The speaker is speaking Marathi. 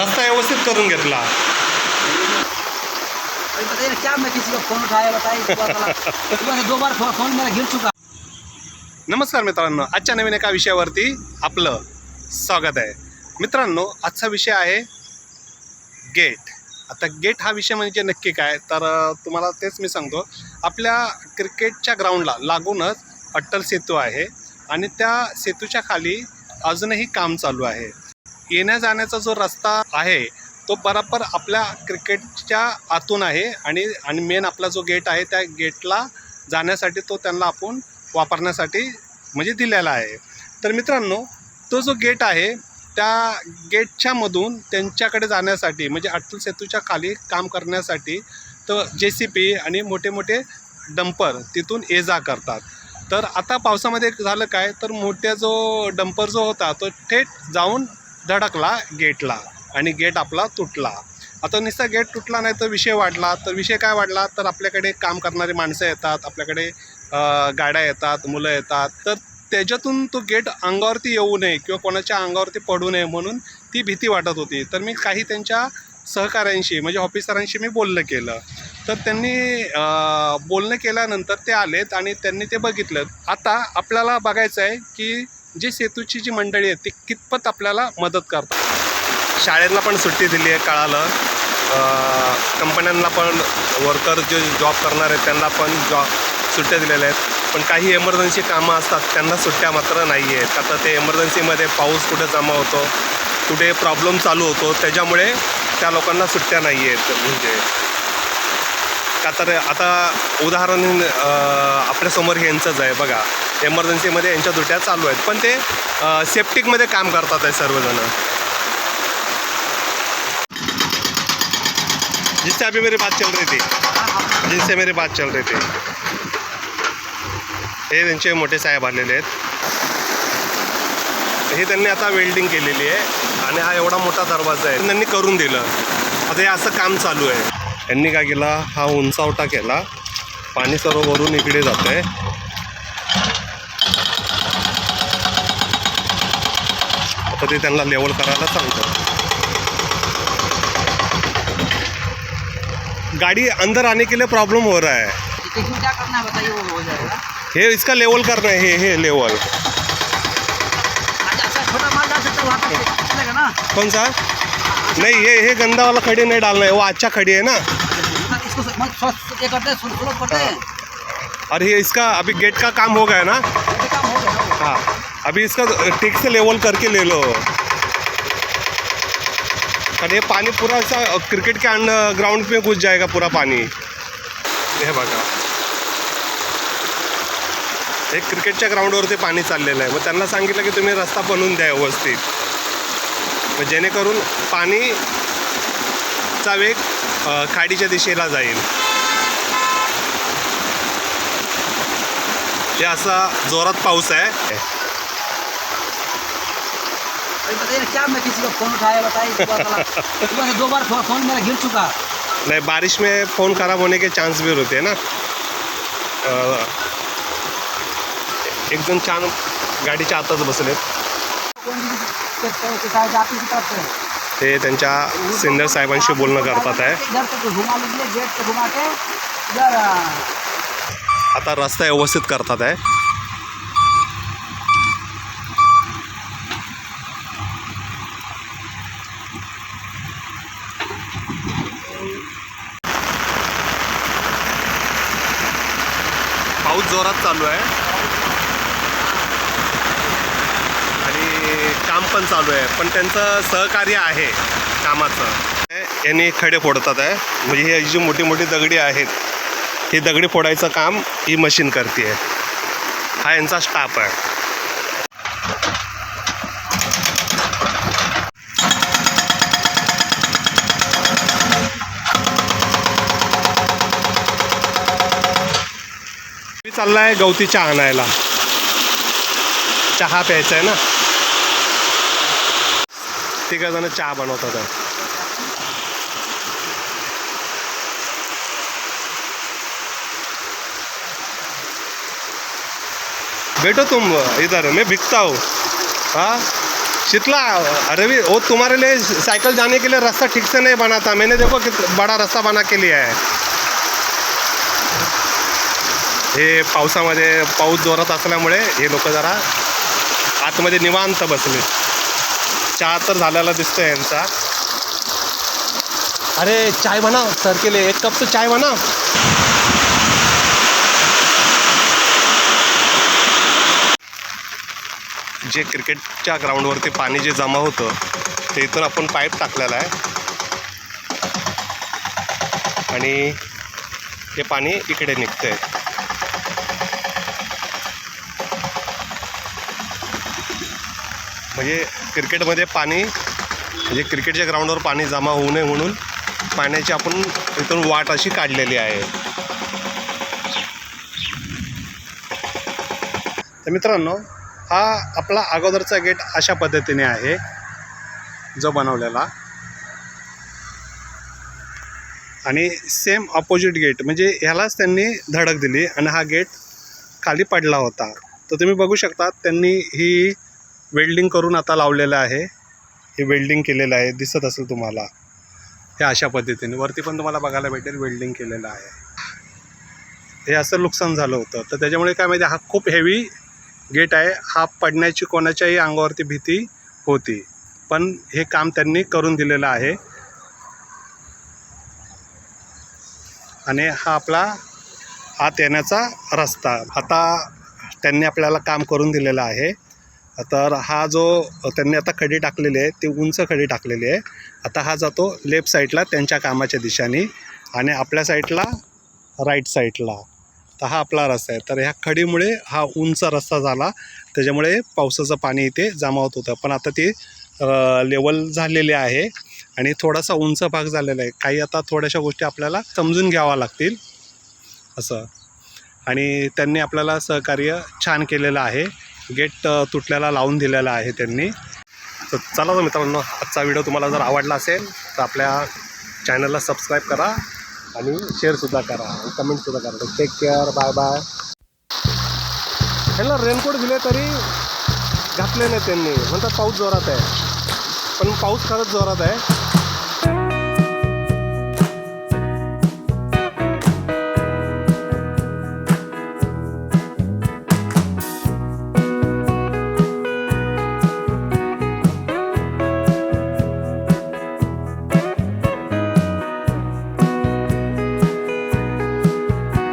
रस्ता व्यवस्थित करून घेतला. क्या मैं किसी का फोन उठाया बताइए दो बार फोन मेरा गिर चुका नमस्कार मित्रांनो आजच्या नवीन एका विषयावरती आपलं स्वागत आहे. मित्रांनो आजचा विषय आहे गेट आता गेट हा विषय म्हणजे नक्की काय? तर तुम्हाला तेच मी सांगतो. आपल्या क्रिकेटच्या ग्राउंडला लागूनच अट्टल सेतू आहे आणि त्या सेतूच्या खाली अजूनही काम चालू आहे. येण्या जाण्याचा जो रस्ता आहे तो बराबर आपल्या क्रिकेटच्या आतून आहे आणि आणि मेन आपला जो गेट आहे त्या गेटला जाण्यासाठी तो त्यांना आपण वापरण्यासाठी म्हणजे दिलेला आहे. तर मित्रांनो तो जो गेट आहे त्या गेटच्या मधून त्यांच्याकडे जाण्यासाठी म्हणजे अटल सेतूच्या खाली काम करण्यासाठी तर जे सी पी आणि मोठे मोठे डंपर तिथून ये जा करतात. तर आता पावसामध्ये झालं काय तर मोठ्या जो डंपर जो होता तो थेट जाऊन धडकला गेटला आणि गेट आपला तुटला. आता नुसता गेट तुटला नाही तर विषय वाढला. तर विषय काय वाढला? तर आपल्याकडे काम करणारी माणसं येतात आपल्याकडे गाड्या येतात मुलं येतात. तर त्याच्यातून तो गेट अंगावरती येऊ नये किंवा कोणाच्या अंगावरती पडू नये म्हणून ती भीती वाटत होती. तर मी काही त्यांच्या सहकाऱ्यांशी म्हणजे ऑफिसरांशी मी बोलणं केलं. तर त्यांनी बोलणं केल्यानंतर ते आलेत आणि त्यांनी ते बघितलं. आता आपल्याला बघायचं आहे की जे सेतूची जी मंडळी आहे ती कितपत आपल्याला मदत करतात? शाळेला पण सुट्टी दिली आहे कळालं. कंपन्यांना पण वर्कर जे जॉब करणार आहेत त्यांना पण जॉब सुट्ट्या दिलेल्या आहेत. पण काही एमर्जन्सी कामं असतात त्यांना सुट्ट्या मात्र नाही आहेत आता ते एमर्जन्सीमध्ये पाऊस कुठे जमा होतो कुठे प्रॉब्लेम चालू होतो त्याच्यामुळे त्या लोकांना सुट्ट्या नाही आहेत म्हणजे का तर आता उदाहरण आपल्यासमोर यांचंच आहे बघा. एमर्जन्सीमध्ये यांच्या दुट्या चालू आहेत. पण ते अं, काम करतात आहे सर्वजण. जिससे अभी मेरी बात चल रही थी. जिनसे मेरी बात चल रही थी. हे त्यांचे मोठे साहेब आलेले आहेत. हे त्यांनी आता वेल्डिंग केलेली आहे. आणि हा एवढा मोठा दरवाजा आहे. त्यांनी करून दिलं. आता हे असं काम चालू आहे. यांनी काय केला? हा उंचावटा केला. पाणी सर्व वरून इकडे जात आहे आता ते त्यांना लेवल करायला सांगतो गाड़ी अंदर आने के लिए प्रॉब्लम हो रहा है. इसमें क्या करना है बताइए वो हो जाएगा हे इसका लेवल करना है हे हे लेवल कौन सा? नहीं ये ये गंदा वाला खड़ी नहीं डालना है वो अच्छा खड़ी है ना. अरे इसको ये करते हैं करते हैं और ये इसका अभी गेट का काम हो गया ना? ना। हाँ. अभी इसका ठीक से लेवल करके ले लो. और ये पानी पूरा सा क्रिकेट के अंड ग्राउंड में घुस जाएगा पूरा पानी. हे बघा. हे क्रिकेटच्या ग्राउंडवरती पाणी चाललेलं आहे. मग त्यांना सांगितलं की तुम्ही रस्ता बनवून द्या व्यवस्थित. जेणेकरून पाणी चा वेग खाडीच्या दिशेला जाईल. हे असा जोरात पाऊस आहे. क्या मैं किसी का फोन उठाया बताइए इस बात वाला सुबह से दो बार फो- फोन मेरा गिर चुका नहीं बारिश में फ़ोन खराब होने के चांस भी होते हैं ना. अ, एक जण छान गाडीच्या आतच बसलेत. ते त्यांच्या सिंदर साहेबांशी बोलणं करतात आहे. आता रस्ता व्यवस्थित करतात आहे. पाऊस जोरात चालू आहे आणि काम पण चालू आहे पण त्यांचं सहकार्य आहे कामाचं. यांनी खडे फोडतात आहे. म्हणजे ही जी मोठी मोठी दगडी आहेत ही दगडी फोडायचं काम ही मशीन करते आहे. हा यांचा स्टाफ आहे. मी चाललाय गवती चहा आणायला. चहा प्यायचा आहे ना? तिघ जण चहा बनवतात आहे. तुम इधर मैं भिगता हूँ. हाँ? शीतला अरे भी वो तुम्हारे लिए साइकिल जाने के लिए रास्ता ठीक से नहीं बना था. मैंने देखो कितना बड़ा रास्ता बना के लिया है. हे पावसामध्ये पाऊस जोरात असल्यामुळे हे लोक जरा आतमध्ये निवांत बसले चहा तर झालेला दिसतोय यांचा. अरे चाय बनाव सर के लिए. एक कप तो चाय बनाव जे क्रिकेटच्या ग्राउंडवरती पाणी जे जमा होतं ते इथून आपण पाईप टाकलेला आहे. आणि हे पाणी इकडे निघतंय. म्हणजे क्रिकेटमध्ये पाणी म्हणजे क्रिकेटच्या ग्राउंडवर पाणी जमा होऊ नये म्हणून पाण्याची आपण इथून वाट अशी काढलेली आहे. तर मित्रांनो हा आपला अगोदरचा गेट अशा पद्धतीने आहे जो बनवलेला. आणि सेम ऑपोजिट गेट म्हणजे ह्यालाच त्यांनी धडक दिली आणि हा गेट खाली पडला होता. तर तुम्ही बघू शकता त्यांनी ही वेल्डिंग करून आता लावलेलं आहे. हे वेल्डिंग केलेलं आहे. दिसत असेल तुम्हाला. हे अशा पद्धतीने. वरती पण तुम्हाला बघायला भेटेल वेल्डिंग केलेलं आहे. हे असं नुकसान झालं होतं. तर त्याच्यामुळे काय माहिती हा खूप हेवी गेट आहे. हा पडण्याची कोणाच्याही अंगावरती भीती होती. पण हे काम त्यांनी करून दिलेलं आहे. आणि हा आपला आत येण्याचा रस्ता. आता त्यांनी आपल्याला काम करून दिलेलं आहे. तर हा जो त्यांनी आता खडी टाकलेली आहे ती उंच खडी टाकलेली आहे. आता हा जातो लेफ्ट साईडला त्यांच्या कामाच्या दिशेने आणि आपल्या साईडला राईट साईडला. तर हा आपला रस्ता आहे. तर ह्या खडीमुळे हा उंच रस्ता झाला. त्याच्यामुळे पावसाचं पाणी इथे जमा होत. होतं पण आता ती लेवल झालेले आहे आणि थोडासा उंच भाग झालेला आहे. काही आता थोड्याशा गोष्टी आपल्याला समजून घ्याव्या लागतील. असं. आणि त्यांनी आपल्याला सहकार्य छान केलेलं आहे. गेट तुटल्याला लावून दिलेला आहे त्यांनी. तर चला तर मित्रांनो आजचा व्हिडिओ तुम्हाला जर आवडला असेल तर आपल्या चॅनलला सबस्क्राईब करा आणि शेअरसुद्धा करा आणि कमेंटसुद्धा करा. टेक केअर बाय बाय ह्याला रेनकोट दिले तरी घातले नाही त्यांनी. म्हणतात पाऊस जोरात आहे. पण पाऊस खरंच जोरात आहे.